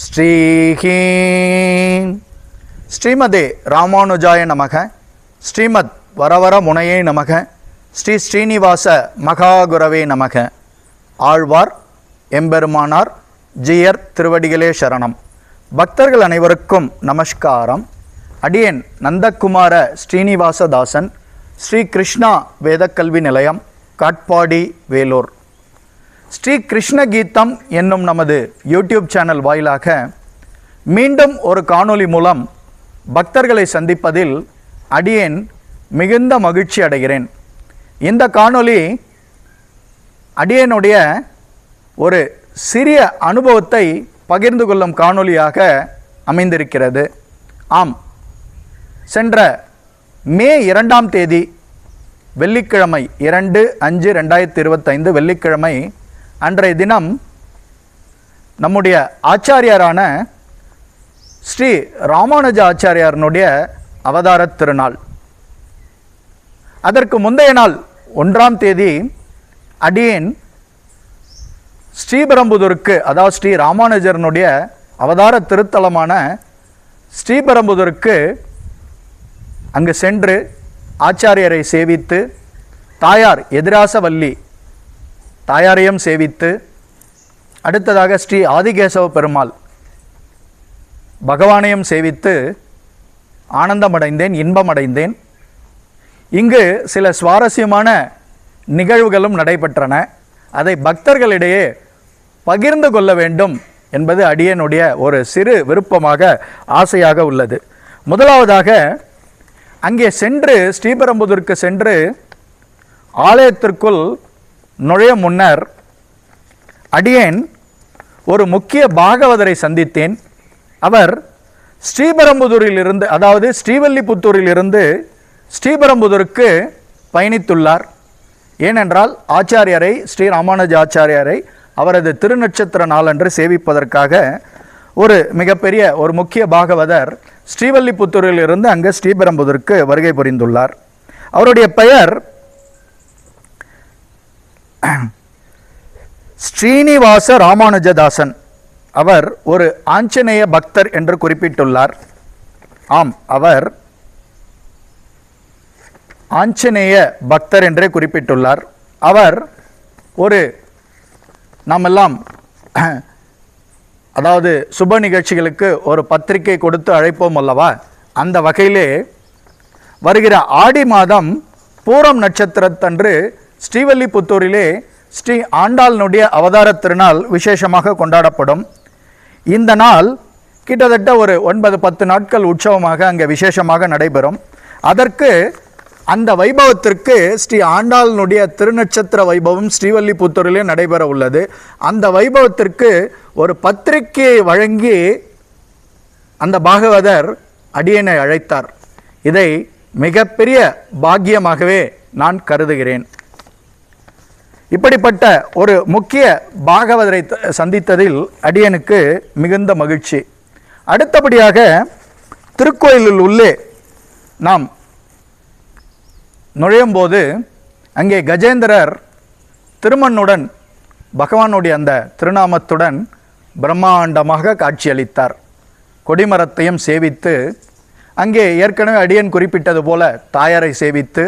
ஸ்ரீஹீம். ஸ்ரீமதே ராமானுஜாய நமக. ஸ்ரீமத் வரவர முனையே நமக. ஸ்ரீ ஸ்ரீனிவாச மகாகுரவே நமக. ஆழ்வார் எம்பெருமானார் ஜியர் திருவடிகளே சரணம். பக்தர்கள் அனைவருக்கும் நமஸ்காரம். அடியேன் நந்தகுமார ஸ்ரீனிவாசதாசன் ஸ்ரீ கிருஷ்ணா வேதக்கல்வி நிலையம் காட்பாடி வேலூர். ஸ்ரீ கிருஷ்ண கீதம் என்னும் நமது யூடியூப் சேனல் வாயிலாக மீண்டும் ஒரு காணொளி மூலம் பக்தர்களை சந்திப்பதில் அடியேன் மிகுந்த மகிழ்ச்சி அடைகிறேன். இந்த காணொளி அடியேனுடைய ஒரு சிறிய அனுபவத்தை பகிர்ந்து கொள்ளும் காணொளியாக அமைந்திருக்கிறது. ஆம். சென்ற மே இரண்டாம் தேதி வெள்ளிக்கிழமை இரண்டு அஞ்சு ரெண்டாயிரத்தி இருபத்தைந்து வெள்ளிக்கிழமை அன்றைய தினம் நம்முடைய ஆச்சாரியாரான ஸ்ரீ ராமானுஜ ஆச்சாரியாரனுடைய அவதார திருநாள். அதற்கு முந்தைய நாள் ஒன்றாம் தேதி அடியேன் ஸ்ரீபெரும்புதூருக்கு அதாவது ஸ்ரீ ராமானுஜரனுடைய அவதார திருத்தலமான ஸ்ரீபெரும்புதூருக்கு அங்கு சென்று ஆச்சாரியரை சேவித்து தாயார் எதிராசவல்லி தாயாரையும் சேவித்து அடுத்ததாக ஸ்ரீ ஆதிகேசவ பெருமாள் பகவானையும் சேவித்து ஆனந்தமடைந்தேன் இன்பமடைந்தேன். இங்கு சில சுவாரஸ்யமான நிகழ்வுகளும் நடைபெற்றன. அதை பக்தர்களிடையே பகிர்ந்து கொள்ள வேண்டும் என்பது அடியனுடைய ஒரு சிறு விருப்பமாக ஆசையாக உள்ளது. முதலாவதாக அங்கே சென்று ஸ்ரீபெரும்புதூருக்கு சென்று ஆலயத்திற்குள் நுழைய முன்னர் அடியேன் ஒரு முக்கிய பாகவதரை சந்தித்தேன். அவர் ஸ்ரீபெரம்புதூரிலிருந்து அதாவது ஸ்ரீவல்லிபுத்தூரிலிருந்து ஸ்ரீபெரம்புதூருக்கு பயணித்துள்ளார். ஏனென்றால் ஆச்சாரியரை ஸ்ரீ ராமானுஜ ஆச்சாரியாரை அவரது திருநட்சத்திர நாளன்று சேவிப்பதற்காக ஒரு மிகப்பெரிய ஒரு முக்கிய பாகவதர் ஸ்ரீவல்லிபுத்தூரிலிருந்து அங்கே ஸ்ரீபெரம்புதூருக்கு வருகை புரிந்துள்ளார். அவருடைய பெயர் ஸ்ரீனிவாச ராமானுஜதாசன். அவர் ஒரு ஆஞ்சநேய பக்தர் என்று குறிப்பிட்டுள்ளார். ஆம் அவர் ஆஞ்சநேய பக்தர் என்றே குறிப்பிட்டுள்ளார். அவர் ஒரு நாமெல்லாம் அதாவது சுப நிகழ்ச்சிகளுக்கு ஒரு பத்திரிகை கொடுத்து அழைப்போம் அல்லவா? அந்த வகையிலே வருகிற ஆடி மாதம் பூரம் நட்சத்திரத்தன்று ஸ்ரீவல்லிபுத்தூரிலே ஸ்ரீ ஆண்டாளினுடைய அவதார திருநாள் விசேஷமாக கொண்டாடப்படும். இந்த நாள் கிட்டத்தட்ட ஒரு ஒன்பது பத்து நாட்கள் உற்சவமாக அங்கே விசேஷமாக நடைபெறும். அதற்கு அந்த வைபவத்திற்கு ஸ்ரீ ஆண்டாளனுடைய திருநட்சத்திர வைபவம் ஸ்ரீவல்லிபுத்தூரிலே நடைபெற உள்ளது. அந்த வைபவத்திற்கு ஒரு பத்திரிகையை வழங்கி அந்த பாகவதர் அடியனை அழைத்தார். இதை மிகப்பெரிய பாக்கியமாகவே நான் கருதுகிறேன். இப்படிப்பட்ட ஒரு முக்கிய பாகவதரை சந்தித்ததில் அடியனுக்கு மிகுந்த மகிழ்ச்சி. அடுத்தபடியாக திருக்கோயிலில் உள்ளே நாம் நுழையும் போது அங்கே கஜேந்திரர் திருமண்ணுடன் பகவானுடைய அந்த திருநாமத்துடன் பிரம்மாண்டமாக காட்சியளித்தார். கொடிமரத்தையும் சேவித்து அங்கே ஏற்கனவே அடியன் குறிப்பிட்டது போல தாயாரை சேவித்து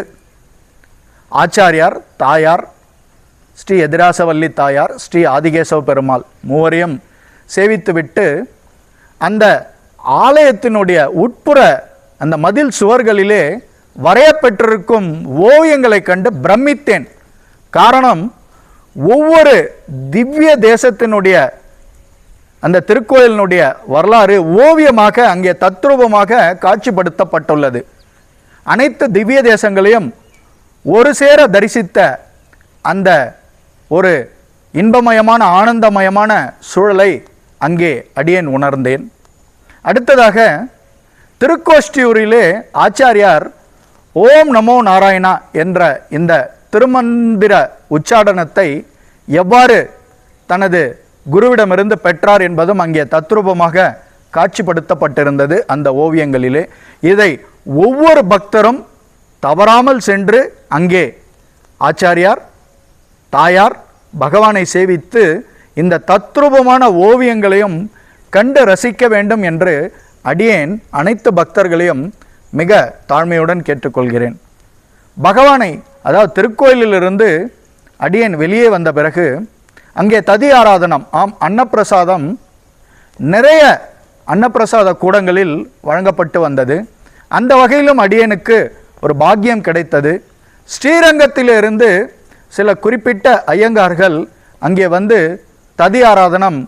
ஆச்சாரியார் தாயார் ஸ்ரீ எதிராசவல்லி தாயார் ஸ்ரீ ஆதிகேசவ பெருமாள் மூவரையும் சேவித்துவிட்டு அந்த ஆலயத்தினுடைய உட்புற அந்த மதில் சுவர்களிலே வரையப்பெற்றிருக்கும் ஓவியங்களை கண்டு பிரமித்தேன். காரணம் ஒவ்வொரு திவ்ய தேசத்தினுடைய அந்த திருக்கோயிலினுடைய வரலாறு ஓவியமாக அங்கே தத்ரூபமாக காட்சிப்படுத்தப்பட்டுள்ளது. அனைத்து திவ்ய தேசங்களையும் ஒரு சேர தரிசித்த அந்த ஒரு இன்பமயமான ஆனந்தமயமான சூழலை அங்கே அடியேன் உணர்ந்தேன். அடுத்ததாக திருக்கோஷ்டியூரிலே ஆச்சாரியார் ஓம் நமோ நாராயணா என்ற இந்த திருமந்திர உச்சாடனத்தை எவ்வாறு தனது குருவிடமிருந்து பெற்றார் என்பதும் அங்கே தத்ரூபமாக காட்சிப்படுத்தப்பட்டிருந்தது அந்த ஓவியங்களிலே. இதை ஒவ்வொரு பக்தரும் தவறாமல் சென்று அங்கே ஆச்சாரியார் தாயார் பகவானை சேவித்து இந்த தத்ரூபமான ஓவியங்களையும் கண்டு ரசிக்க வேண்டும் என்று அடியேன் அனைத்து பக்தர்களையும் மிக தாழ்மையுடன் கேட்டுக்கொள்கிறேன். பகவானை அதாவது திருக்கோயிலிலிருந்து அடியேன் வெளியே வந்த பிறகு அங்கே ததி ஆராதனம் ஆம் அன்னப்பிரசாதம் நிறைய அன்னப்பிரசாத கூடங்களில் வழங்கப்பட்டு வந்தது. அந்த வகையிலும் அடியனுக்கு ஒரு பாக்கியம் கிடைத்தது. ஸ்ரீரங்கத்திலிருந்து சில குறிப்பிட்ட ஐயங்கார்கள் அங்கே வந்து ததி ஆராதனம்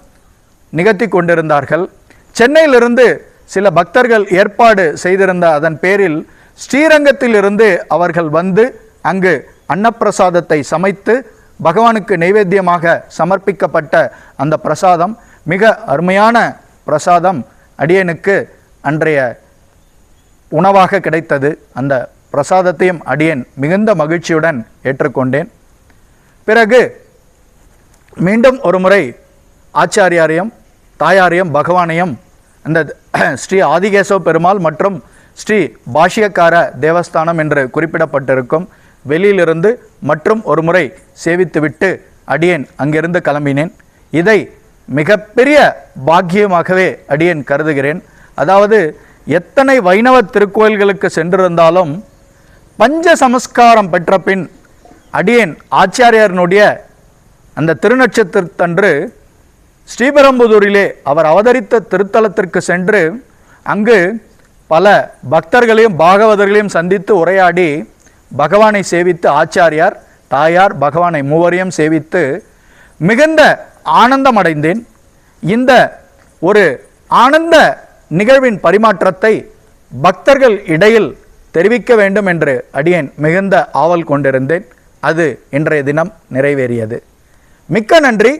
நிகழ்த்தி கொண்டிருந்தார்கள். சென்னையிலிருந்து சில பக்தர்கள் ஏற்பாடு செய்திருந்த அதன் பேரில் ஸ்ரீரங்கத்திலிருந்து அவர்கள் வந்து அங்கு அன்னப்பிரசாதத்தை சமைத்து பகவானுக்கு நைவேத்தியமாக சமர்ப்பிக்கப்பட்ட அந்த பிரசாதம் மிக அருமையான பிரசாதம் அடியனுக்கு அன்றைய உணவாக கிடைத்தது. அந்த பிரசாதத்தையும் அடியேன் மிகுந்த மகிழ்ச்சியுடன் ஏற்றுக்கொண்டேன். பிறகு மீண்டும் ஒரு முறை ஆச்சாரியாரையும் தாயாரையும் பகவானையும் அந்த ஸ்ரீ ஆதிகேசவ பெருமாள் மற்றும் ஸ்ரீ பாஷ்யக்கார தேவஸ்தானம் என்று குறிப்பிடப்பட்டிருக்கும் வெளியிலிருந்து மற்றும் ஒரு முறை சேவித்துவிட்டு அடியேன் அங்கிருந்து கிளம்பினேன். இதை மிகப்பெரிய பாக்கியமாகவே அடியேன் கருதுகிறேன். அதாவது எத்தனை வைணவ திருக்கோயில்களுக்கு சென்றிருந்தாலும் பஞ்ச சமஸ்காரம் பெற்ற பின் அடியேன் ஆச்சாரியாரனுடைய அந்த திருநட்சத்திரத்தன்று ஸ்ரீபெரும்புதூரிலே அவர் அவதரித்த திருத்தலத்திற்கு சென்று அங்கு பல பக்தர்களையும் பாகவதர்களையும் சந்தித்து உரையாடி பகவானை சேவித்து ஆச்சாரியார் தாயார் பகவானை மூவரையும் சேவித்து மிகுந்த ஆனந்தம் அடைந்தேன் இந்த ஒரு ஆனந்த நிகழ்வின் பரிமாற்றத்தை பக்தர்கள் இடையில் தெரிவிக்க வேண்டும் என்று அடியேன் மிகுந்த ஆவல் கொண்டிருந்தேன். அது இன்றைய தினம் நிறைவேறியது. மிக்க நன்றி.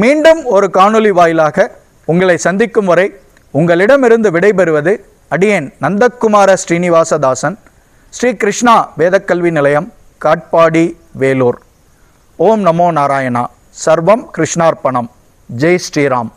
மீண்டும் ஒரு காணொளி வாயிலாக உங்களை சந்திக்கும் வரை உங்களிடமிருந்து விடைபெறுவது அடியேன் நந்தகுமார ஸ்ரீனிவாசதாசன் ஸ்ரீ கிருஷ்ணா வேதக்கல்வி நிலையம் காட்பாடி வேலூர். ஓம் நமோ நாராயணா. சர்வம் கிருஷ்ணார்ப்பணம். ஜெய் ஸ்ரீராம்.